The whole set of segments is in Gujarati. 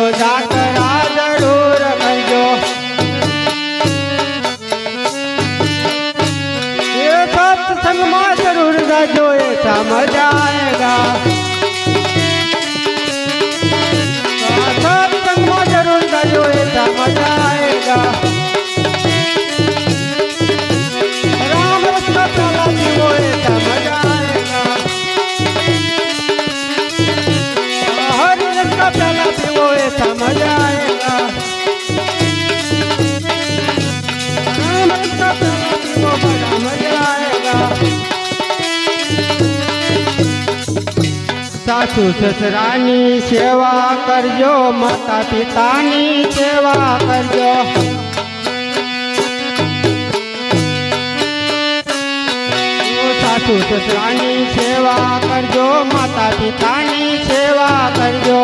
বোঝা સાસુ સસરાની સેવા કરજો માતા પિતાની સેવા કરજો. સાસુ સસરાની સેવા કરજો માતા પિતાની સેવા કરજો.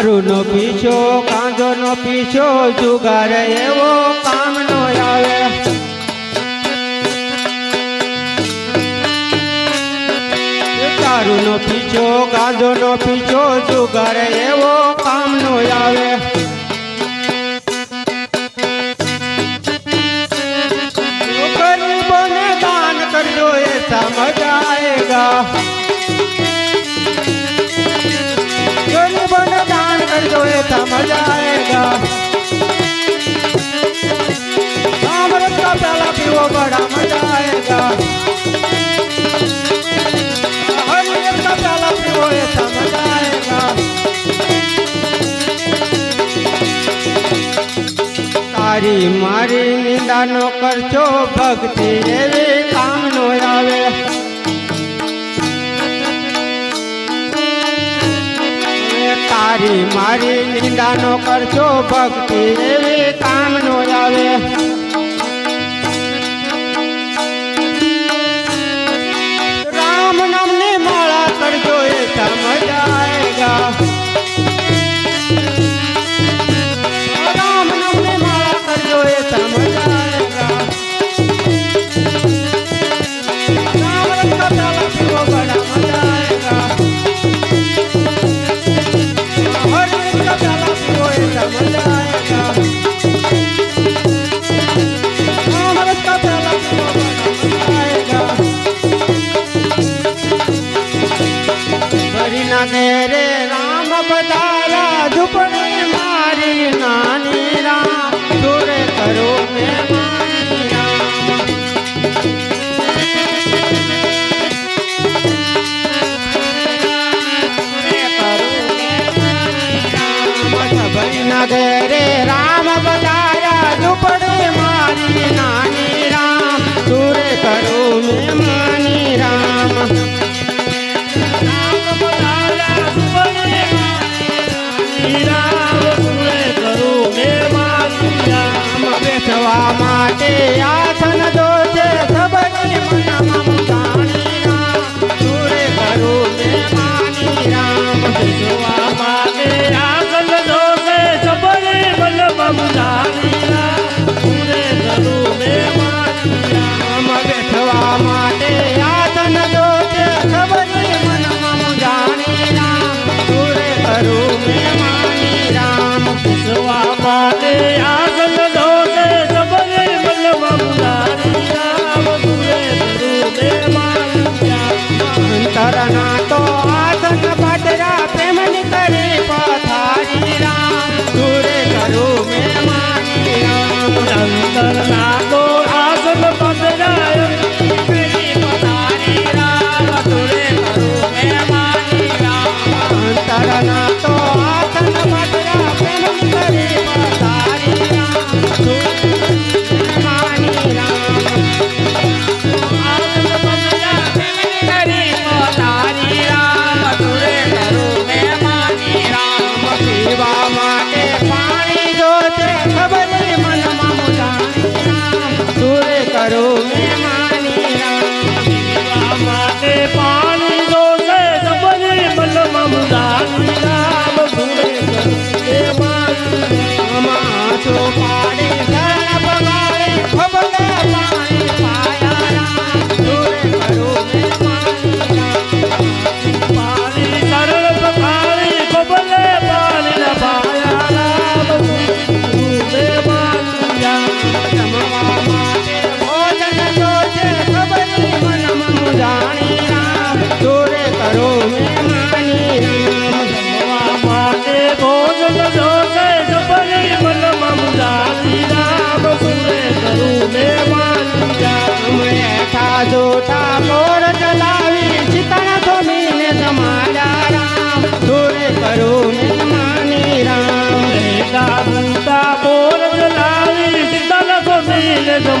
दारू नो पीछो कांदो नो पीछो जुगार एवो काम नो आवे। दारू नो पीछो कांदो नो पीछो जुगार एवो काम नो आवे। मज़ा आएगा। मजा आएगा अमृत का प्याला पीओ बड़ा मजा आएगा अमृत का प्याला पीओ ऐसा मजा आएगा તારી મારી નિંદાનો કરજો ભક્તિ એવી કામનો આવે તારી મારી નિંદાનો કરજો ભક્તિ. એવી કામનો આવે.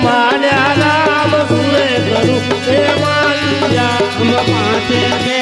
માન્યા રામ સુરે કરું હે આમ પાંચે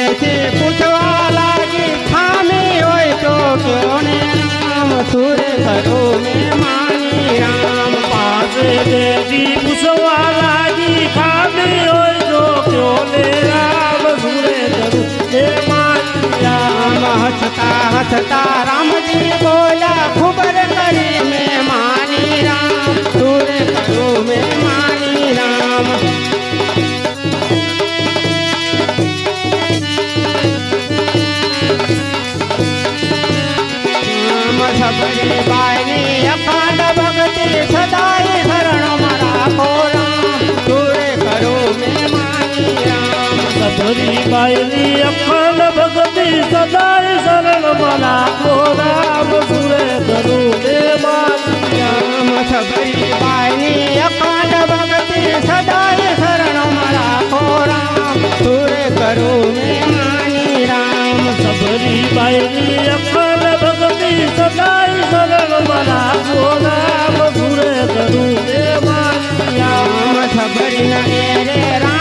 બાઈની અખંડ ભક્તિ સદાય શરણ મના રામ સુરે ધરુ રામ સબરી બાઈની અખંડ ભક્તિ સદાય શરણમાં રાખો રામ સુર કરું મેં માની રામ સબરી બાઈની અખંડ ભક્તિ સદાય શરણ મના રામ સુરે રામ સબરી રામ બતારા દુઃખ હા.